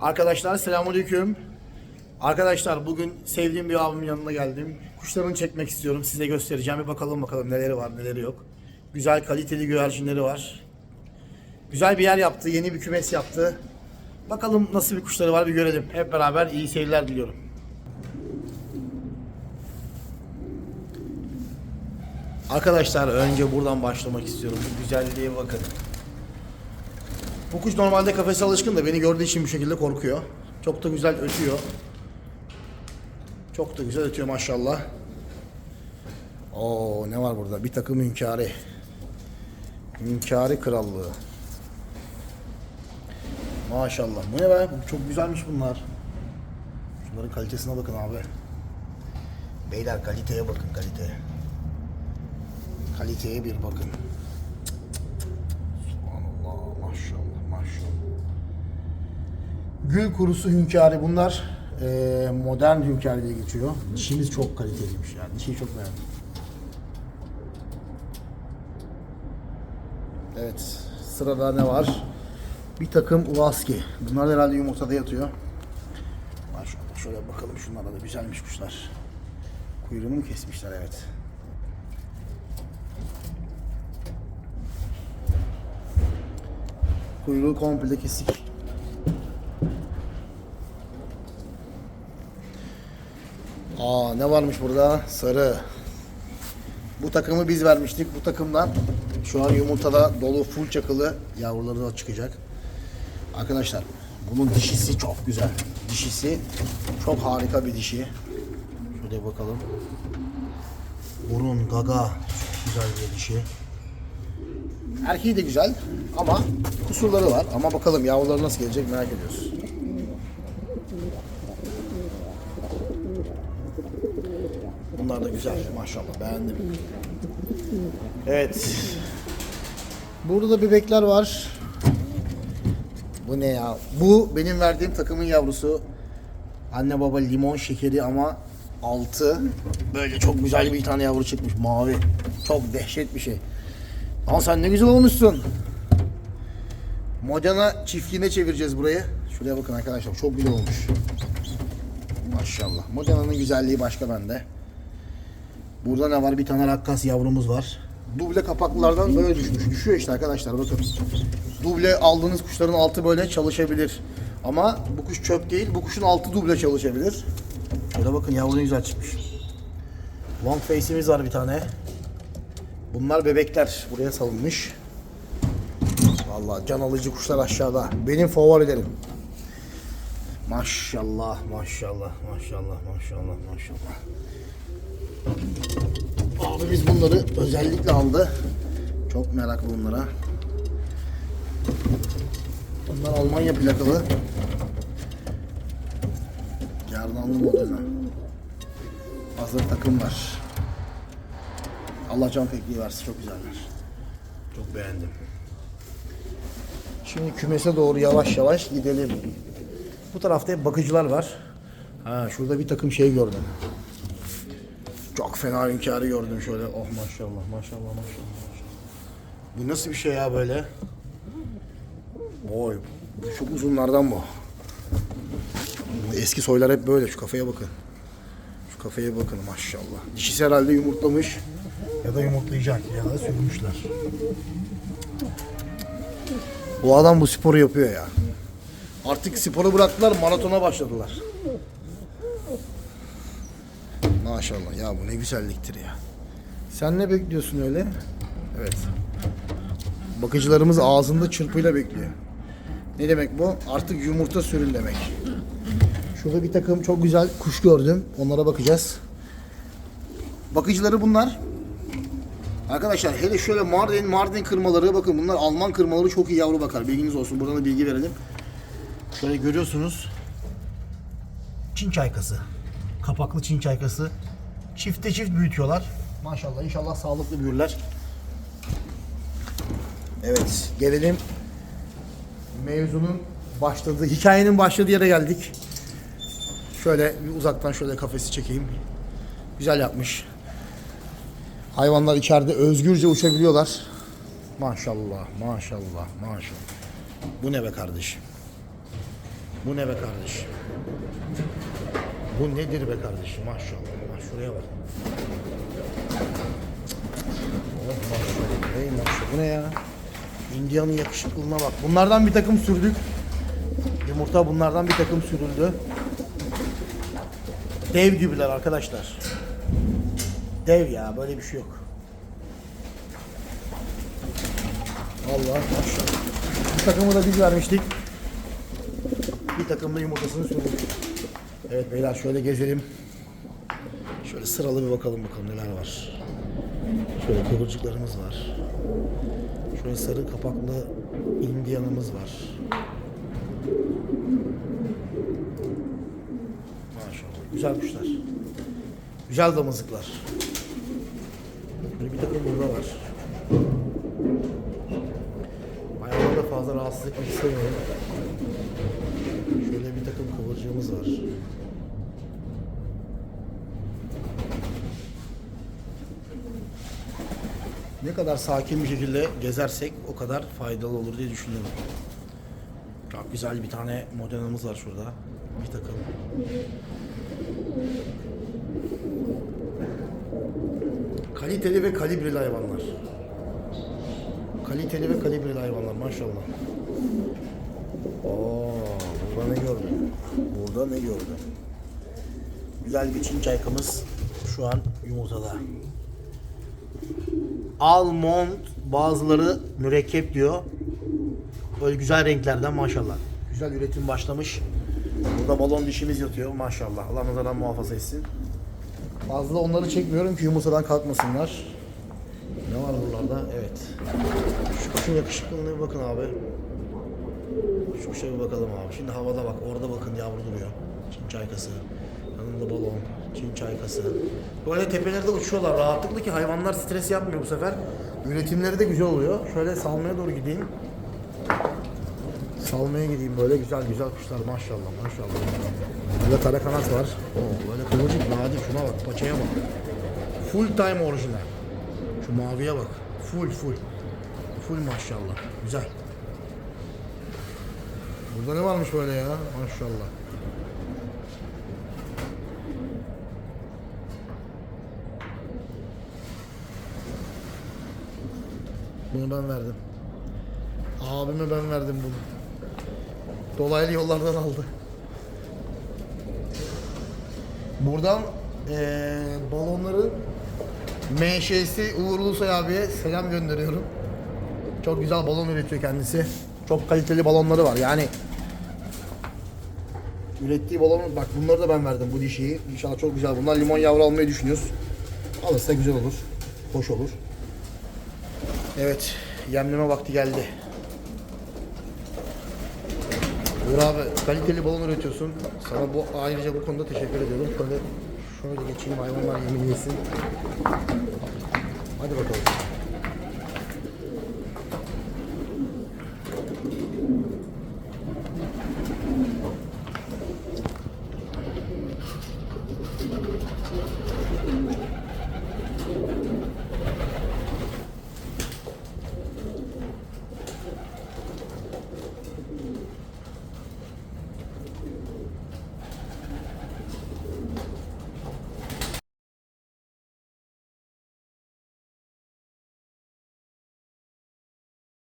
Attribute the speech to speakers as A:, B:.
A: Arkadaşlar selamünaleyküm. Arkadaşlar bugün sevdiğim bir abimin yanına geldim. Kuşlarını çekmek istiyorum. Size göstereceğim. Bir bakalım bakalım neleri var neleri yok. Güzel kaliteli güvercinleri var. Güzel bir yer yaptı. Yeni bir kümes yaptı. Bakalım nasıl bir kuşları var bir görelim. Hep beraber iyi seyirler diliyorum. Arkadaşlar önce buradan başlamak istiyorum. Bu güzelliğe bakın. Bu kuş normalde kafese alışkın da beni gördüğü için bu şekilde korkuyor. Çok da güzel ötüyor. Çok da güzel ötüyor maşallah. Oo ne var burada? Bir takım hünkâri. Hünkâri krallığı. Maşallah. Bu ne be? Çok güzelmiş bunlar. Şunların kalitesine bakın abi. Beyler kaliteye bakın kaliteye. Kaliteye bir bakın. Maşallah maşallah. Gül kurusu hünkârı bunlar eee, modern hünkârı diye geçiyor. Dişimiz çok kaliteliymiş yani dişiyi çok beğendim. Evet sırada ne var? Bir takım Ulaski. Bunlar herhalde yumurtada yatıyor. Maşallah şöyle bakalım şunlar da güzelmiş kuşlar. Kuyruğunu kesmişler evet. Kuyruğu komple kesik. Aa ne varmış burada? Sarı. Bu takımı biz vermiştik. Bu takımdan şu an yumurtada dolu full çakılı yavruları da çıkacak. Arkadaşlar bunun dişisi çok güzel. Dişisi çok harika bir dişi. Şöyle bakalım. Burun, gaga çok güzel bir dişi. Erkeği de güzel ama kusurları var. Ama bakalım yavruları nasıl gelecek merak ediyoruz. Bunlar da güzel maşallah beğendim. Evet. Burada da bebekler var. Bu ne ya? Bu benim verdiğim takımın yavrusu. Anne baba limon şekeri ama altı. Böyle çok güzel bir tane yavru çıkmış mavi. Çok dehşet bir şey. Ama sen ne güzel olmuşsun. Modena çiftliğine çevireceğiz burayı. Şuraya bakın arkadaşlar çok güzel olmuş. Maşallah. Modena'nın güzelliği başka bende. Burada ne var? Bir tane rakkas yavrumuz var. Duble kapaklılardan böyle düşmüş. Düşüyor işte arkadaşlar bakın. Duble aldığınız kuşların altı böyle çalışabilir. Ama bu kuş çöp değil. Bu kuşun altı duble çalışabilir. Şöyle bakın yavru güzel çıkmış. Long face'imiz var bir tane. Bunlar bebekler. Buraya salınmış. Vallahi can alıcı kuşlar aşağıda. Benim favorilerim. Maşallah, maşallah, maşallah, maşallah, maşallah. Abi biz bunları özellikle aldı. Çok meraklı bunlara. Bunlar Almanya plakalı. Gerdanlı modeli. Hazır takım var. Allah can pekliği versin çok güzeller. Çok beğendim. Şimdi kümese doğru yavaş yavaş gidelim. Bu tarafta hep bakıcılar var. Ha şurada bir takım şey gördüm. Çok fena hünkârı gördüm şöyle. Oh maşallah maşallah maşallah. maşallah. Bu nasıl bir şey ya böyle? Oy bu çok uzunlardan. Bu Eski soylar hep böyle. Şu kafaya bakın. Şu kafaya bakın maşallah. Dişisi herhalde yumurtlamış. Ya da yumurtlayacak ya da sürmüşler. Bu adam bu sporu yapıyor ya. Artık sporu bıraktılar, maratona başladılar. Maşallah ya bu ne güzelliktir ya. Sen ne bekliyorsun öyle? Evet. Bakıcılarımız ağzında çırpıyla bekliyor. Ne demek bu? Artık yumurta sürün demek. Şurada bir takım çok güzel kuş gördüm. Onlara bakacağız. Bakıcıları bunlar. Arkadaşlar hele şöyle Mardin, Mardin kırmaları bakın bunlar Alman kırmaları çok iyi yavru bakar. Bilginiz olsun. Buradan da bilgi verelim. Şöyle görüyorsunuz. Çin çaykası. Kapaklı Çin çaykası. Çifte çift büyütüyorlar. Maşallah inşallah sağlıklı büyürler. Evet gelelim mevzunun başladığı, hikayenin başladığı yere geldik. Şöyle bir uzaktan şöyle kafesi çekeyim. Güzel yapmış. Hayvanlar içeride özgürce uçabiliyorlar. Maşallah, maşallah, maşallah. Bu ne be kardeşim? Bu ne be kardeşim? Bu nedir be kardeşim maşallah. Bak şuraya bak. Oh maşallah. Ey maşallah. Bu ne ya? India'nın yakışıklılığına bak. Bunlardan bir takım sürdük. Yumurta bunlardan bir takım sürüldü. Dev gibiler arkadaşlar. Dev ya böyle bir şey yok. Allah maşallah. Bir takımı da biz vermiştik. Bir takım da yumurtasını sürdük. Evet beyler şöyle gezelim. Şöyle sıralı bir bakalım bakalım neler var. Şöyle kıvırcıklarımız var. Şöyle sarı kapaklı indiyanımız var. Maşallah güzel kuşlar. Güzel damızlıklar. Bir takım burada var. Hayvanları da fazla rahatsız etmek istemiyorum. Şöyle bir takım kıvırcığımız var. Ne kadar sakin bir şekilde gezersek o kadar faydalı olur diye düşünüyorum. Çok güzel bir tane modelimiz var şurada. Bir takım. Kaliteli ve kalibreli hayvanlar. Kaliteli ve kalibreli hayvanlar maşallah. Oo, burada ne gördüm? Burada ne gördüm? Güzel bir çin çaykamız şu an yumurtada. Almond bazıları mürekkep diyor. Böyle güzel renklerden maşallah. Güzel üretim başlamış. Burada balon dişimiz yatıyor maşallah. Allah nazardan muhafaza etsin. Fazla onları çekmiyorum ki yumurtadan kalkmasınlar. Ne var buralarda? Evet. Şu kuşun yakışıklılığına bakın abi. Şu kuşa bir bakalım abi. Şimdi havada bak. Orada bakın yavru duruyor. Çin çaykası. Yanında balon. Çin çaykası. Böyle tepelerde uçuyorlar rahatlıkla ki hayvanlar stres yapmıyor bu sefer. Üretimleri de güzel oluyor. Şöyle salmaya doğru gideyim. Salmaya gideyim böyle güzel güzel kuşlar maşallah maşallah. Böyle kara kanat var. Oo, böyle kıvırcık nadir şuna bak paçaya bak. Full time orijinal. Şu maviye bak. Full full. Full maşallah. Güzel. Burada ne varmış böyle ya? Maşallah. Bunu ben verdim. Abime ben verdim bunu. Dolaylı yollardan aldı. Buradan eee balonların MŞ'si Uğur Ulusoy abiye selam gönderiyorum. Çok güzel balon üretiyor kendisi. Çok kaliteli balonları var. Yani ürettiği balon bak bunları da ben verdim bu dişiyi. İnşallah çok güzel. Bunlar limon yavru almayı düşünüyoruz. Alırsa güzel olur. Hoş olur. Evet, yemleme vakti geldi. Uğur abi kaliteli balon üretiyorsun. Sana bu ayrıca bu konuda teşekkür ediyorum. Şöyle şöyle geçeyim hayvanlar yemin yesin. Hadi bakalım.